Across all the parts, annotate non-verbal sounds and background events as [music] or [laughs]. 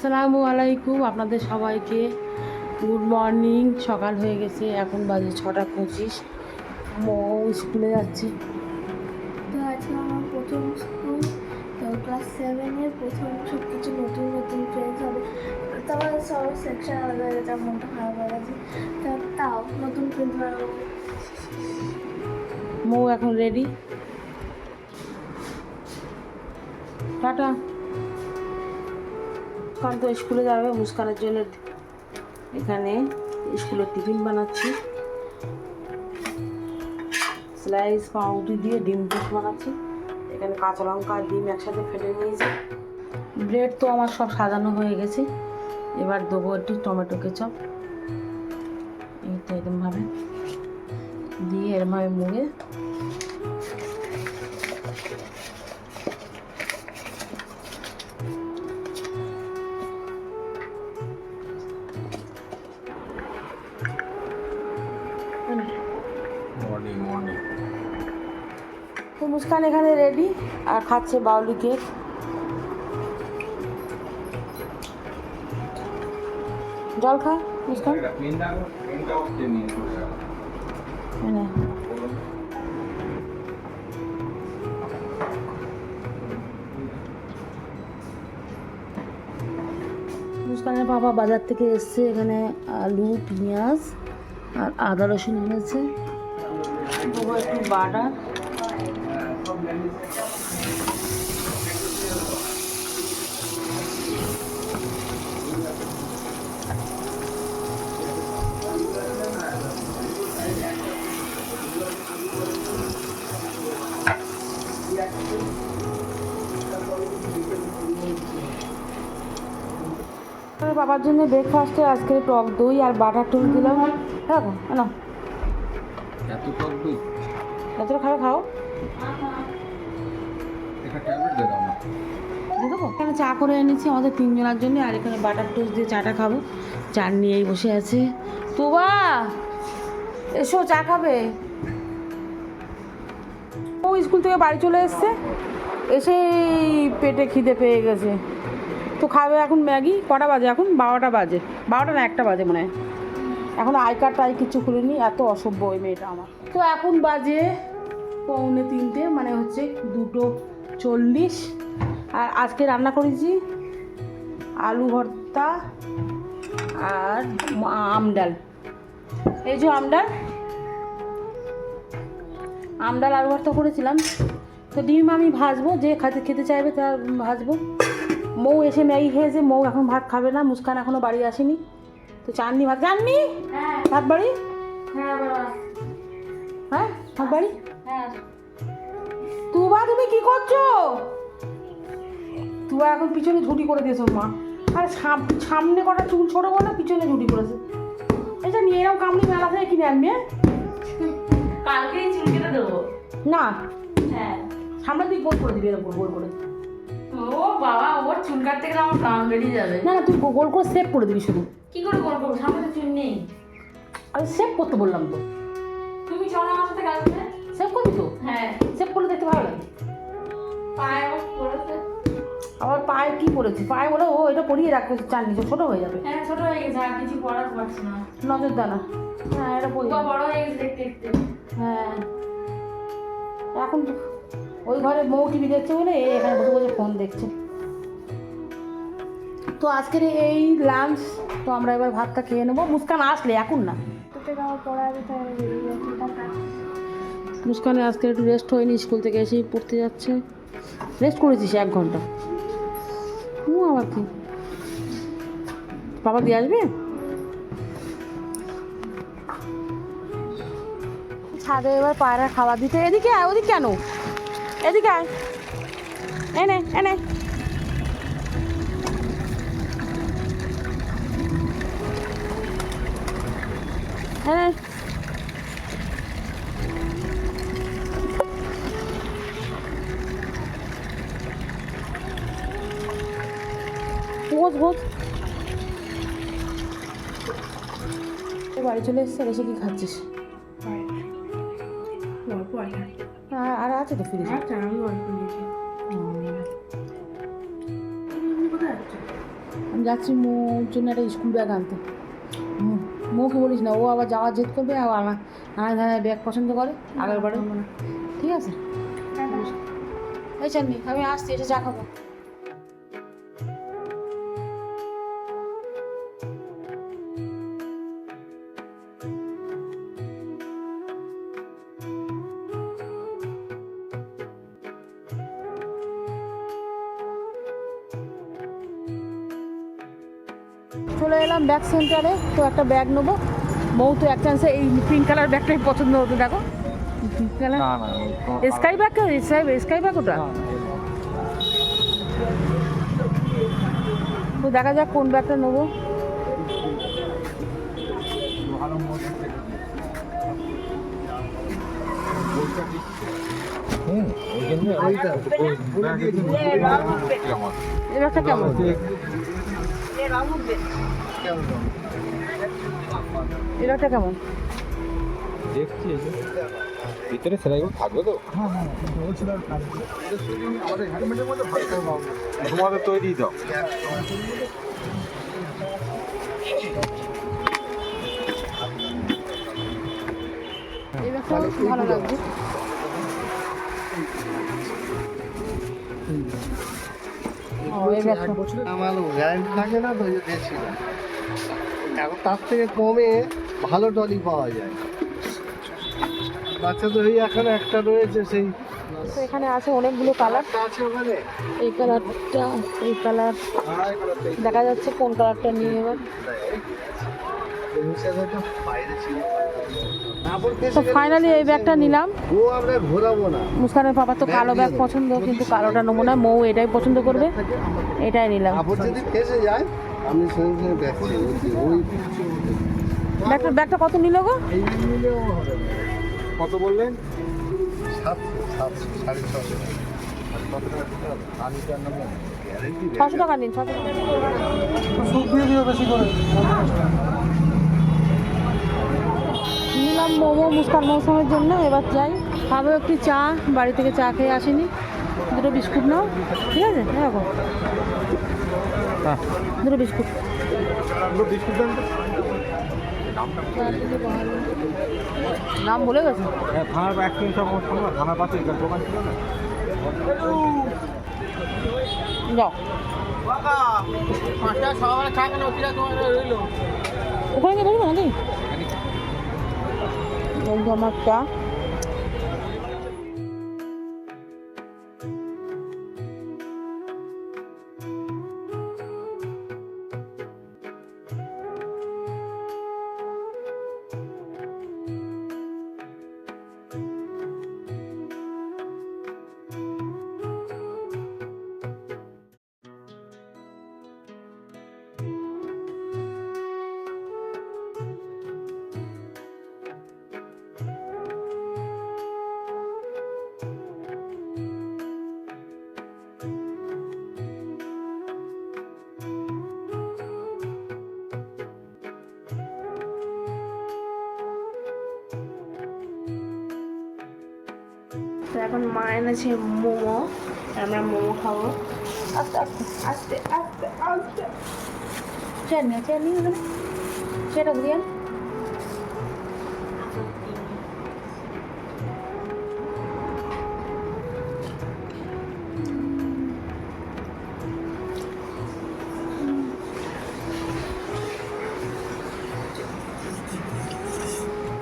আসসালামু আলাইকুম আপনাদের সবাইকে গুড মর্নিং। সকাল হয়ে গেছে এখন বাজে ছটা পঁচিশ। মৌ স্কুলে যাচ্ছে। তো আজকে আমার প্রথম স্কুল তো ক্লাস সেভেনের প্রথম সব কিছু নতুন নতুন ফ্রেন্ডস হবে। তারপরে সব সেকশন আলাদা হয়ে গেছে মনটা খারাপ হয়ে গেছে। তা তাও নতুন ফ্রেন্ডস বানাবো মৌ এখন রেডি টাটা। মুস্কান তো স্কুলে যাবে, মুস্কানের জন্য এখানে স্কুলের টিফিন বানাচ্ছি। স্লাইস, পাউরুটি দিয়ে ডিম টোস্ট বানাচ্ছি। এখানে কাঁচা লঙ্কা ডিম একসাথে ফেটে নিয়েছি। ব্রেড তো আমার সব সাজানো হয়ে গেছে। এবার দেবো একটু টমেটো কেচপ। এইটা এরমভাবে দিয়ে এরমভাবে মুড়ে তো এখানে রেডি আর খাচ্ছে বাউলি কেক জল খা মুস্কান। মুস্কানের বাবা বাজার থেকে এসছে এখানে আলু, পেঁয়াজ আর আদা রসুন এনেছে। একটু বাটার। বাবার জন্য ব্রেকফাস্টে আজকে টক দই আর বাটার টোস্ট দিলাম। দেখো না এত টক দই? যতটা খাবে খাও। চা করে এনেছি, আমাদের তিনজনের জন্য আর এখানে বাটার টোস্ট দিয়ে চাটা খাব। চা নিয়েই বসে আছে। তুবা, এসো, চা খাবে। ও স্কুল থেকে বাড়ি চলে এসছে। এসেই পেটে খিদে পেয়ে গেছে। তো খাবে এখন ম্যাগি। কটা বাজে এখন? বারোটা বাজে। বারোটা না, একটা বাজে মনে হয়। এখন আই কার্ড টাই কিছু খুলিনি। এত অসভ্য ওই মেয়েটা আমার। তো এখন বাজে পৌনে তিনটে মানে হচ্ছে দুটো চল্লিশ। আর আজকে রান্না করেছি আলু ভর্তা আর ম- আম ডাল। এই যে আম ডাল। আম ডাল আলু ভর্তা করেছিলাম। তো ডিম আমি ভাজবো যে খেতে খেতে চাইবে তার ভাজবো। মৌ এসে ম্যাগি খেয়েছে মৌ এখন ভাত খাবে না মুস্কান এখনও বাড়ি আসেনি। তো চাননি ভাত। চাননি? হ্যাঁ। ভাত বাড়ি? হ্যাঁ হ্যাঁ? ভাত বাড়ি? হ্যাঁ। তুবা তুমি কি করছ? তুবা এখন পিছনে ঝুটি করে দিয়েছে মা। আর সাম- সামনে কটা চুল ছোট বলে পিছনে ঝুটি করেছে। এটা নিয়ে এরকম কামড়ি মেলা থেকে কিনে আনবি হ্যাঁ? কালকেই চুল কেটে দেবো। না। হ্যাঁ। সামনের দিক গোল করে দিবি এরকম গোল করে। ও বাবা ওর চুল কাটতে গেলে আমার প্রাণ বেরিয়ে যাবে। না না তুই গোল করে সেভ করে দিবি শুধু। কি করে গোল করব? সামনে তো চুল নেই। আমি সেভ করতে বললাম তো। তুমি চলো আমার সাথে কালকে সেভ করবি তো? হ্যাঁ। সেভ করলে দেখতে ভালো লাগে। পায়ে পায়ে কি পড়েছে? পায়ে বলে ও এটা পরিয়ে রাখবে চান নিচে ছোটো হয়ে যাবে। হ্যাঁ ছোট হয়ে গেছে আর কিছু পড়াতে পারছি না। নজর দানা হ্যাঁ এটা পরিয়ে বড় হয়ে গেছে দেখতে দেখতে। হ্যাঁ। এখন ওই ঘরে মৌ টিভি দেখছে বলে এ এখানে বসে বসে ফোন দেখছে। তো আজকের এই লাঞ্চ তো আমরা এবার ভাতটা খেয়ে নেব। মুস্কান আসলে এখন না? মুস্কানে আজকে একটু রেস্ট হয়নি স্কুল থেকে এসেই পড়তে যাচ্ছে। রেস্ট করেছিস এক ঘণ্টা? ও আবার কি বাবা দিয়ে আসবে? ছাদে এবার পায়রা খাবার দিতে। এদিকে আয়, ওদিকে কেন? এদিকে আয়। এনে এনে এনে তো বাড়ি চলে এসছে এসে কি খাচ্ছিস? আর- আছে তো ফ্রিজে আচ্ছা আমি অল্প নিয়েছি যাচ্ছ? আমি আমি যাচ্ছি মোর জন্য একটা স্কুল ব্যাগ আনতে। মৌকে বলিস না ও আবার যাওয়ার জেদ করবে আর আনা আনা ধানের ব্যাগ পছন্দ করে আগের বারে। ঠিক আছে? এই চাননি আমি আসছি এসে চা খাব। চলে এলাম ব্যাগ সেন্টারে তো একটা ব্যাগ নেব। মৌ তো এক চান্সে এই পিঙ্ক কালার ব্যাগটাই পছন্দ হতো দেখো। Pink colour sky bag sky sky bag ওটা? তো দেখা যাক কোন ব্যাগটা নেব। ব্যাগটা কেমন? ব্যাগটা কেমন? দেখছি এই যে। ভিতরে সেলাইগুলো থাকবে তো? তোমাদের তৈরি দাও। এই ব্যাগটা খুব ভালো লাগছে ও, এই আমার গ্যারান্টি থাকে না তো ওই না। এখন তার থেকে কমে ভালো টলি পাওয়া যায়। বাচ্চাদের ওই এখন একটা রয়েছে সেই তো এখানে আছে অনেকগুলো কালার আছে ওখানে। এই কালারটা এই কালার। দেখা যাচ্ছে কোন কালারটা নিয়ে এবার। তো তো ফাইনালি এই ব্যাগটা নিলাম। মুস্কানের পাপা তো কালো ব্যাগ পছন্দ কিন্তু কালোটা নমুনা মৌ এটাই পছন্দ করবে। [laughs] এটাই নিলাম। যদি যায় আমি সঙ্গে সঙ্গে ব্যাগ ওই ব্যাগটা ব্যাগটা কত নিল গো। কত বললেন? ছশো। টাকা ছশো নিন ছশো টাকা নিলাম মোমো মুস্কান মৌসুমের জন্য। এবার যাই। খাব একটু চা। বাড়ি থেকে চা খেয়ে আসিনি। দুটো বিস্কুট নাও। ঠিক আছে? দেখো হ্যাঁ দুটো বিস্কুট। বিস্কুট দেন নাম বলে গেছে? হ্যাঁ থানার এক তিন সব থানার পাশে দোকান ছিল না। যাও। ওখানে গিয়ে বলব নাকি? আমার চা। এখন মা এনেছে মোমো আর আমরা মোমো খাব আস্তে আস্তে আস্তে আস্তে আস্তে চেয়ার নিয়ে চেয়ার নিয়ে ওখানে সেটা ঘুরিয়ে আন।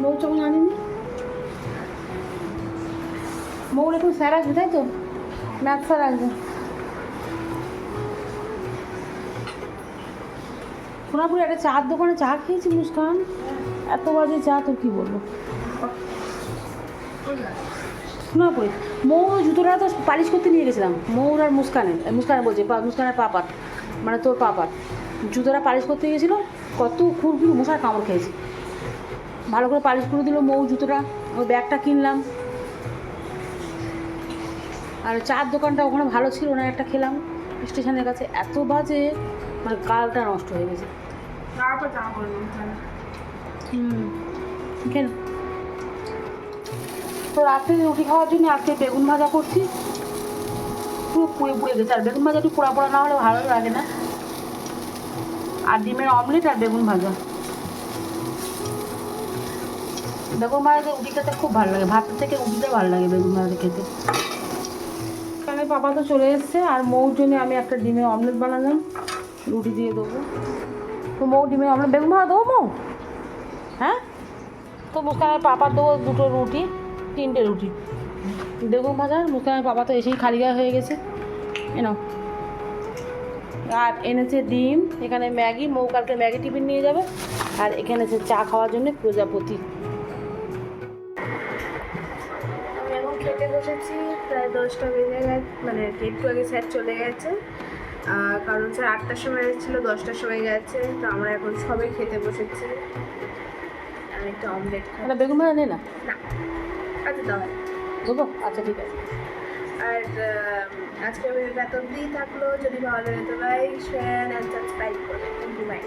মৌ চমন আনিনি স্যার আসবে, তাই তো? ম্যাথ স্যার আসবে। সোনাপুরে, একটা চার দোকানে চা খেয়েছি মুস্কান? এত বাজে চা তো কি বলব? সোনাপুরে মৌ জুতোটা তো পালিশ করতে নিয়ে গেছিলাম, মৌর আর মুস্কানের। মুস্কানের বলছে মুস্কানের পাপার মানে তোর পাপার। জুতোটা পালিশ করতে গেছিল, কত খুরপুর মশার কামড় খেয়েছি। ভালো করে পালিশ করে দিল মৌ জুতোটা, ওই ব্যাগটা কিনলাম। আর চার দোকানটা ওখানে ভালো ছিল না একটা খেলাম। স্টেশনের কাছে এত বাজে মানে গালটা নষ্ট হয়ে গেছে। কেন? তো রাত্রে রুটি খাওয়ার জন্য আজকে বেগুন ভাজা করছি। পুরো পুড়ে পুড়ে গেছে আর বেগুন ভাজা একটু পোড়া পোড়া না হলে ভালো লাগে না। আর ডিমের অমলেট আর বেগুন ভাজা। বেগুন ভাজা রুটি খেতে খুব ভালো লাগে ভাতের থেকে রুটিটা ভালো লাগে বেগুন ভাজা খেতে। পাপা তো চলে এসছে, আর মৌর জন্য আমি একটা ডিমের অমলেট বানালাম, রুটি দিয়ে দেবো। তো মৌ ডিমের অমলেট বেগুন ভাজা দেবো মৌ? হ্যাঁ? তো মুস্কানের পাপা দেবো দুটো রুটি, তিনটে রুটি। বেগুন ভাজা মুস্কানের পাপা তো এসেই খালি হয়ে গেছে। এনাও আর এনেছে ডিম, এখানে ম্যাগি, মৌ কালকে ম্যাগি টিফিন নিয়ে যাবে। আর এখানে আছে চা খাওয়ার জন্য প্রজাপতি। দশটা বেজে গেছে মানে একটু আগে স্যার চলে গেছে। কারণ স্যার আটটার সময় এসেছিল দশটার সময় গেছে তো আমরা এখন সবাই খেতে বসেছি। আমি একটা অমলেট খাই বেগুন নে না? না আচ্ছা দাও। দেবো? আচ্ছা ঠিক আছে। আর আজকে ভিডিওটা তো অব্দিই থাকল। যদি ভালো লাগে তো share and subscribe you bye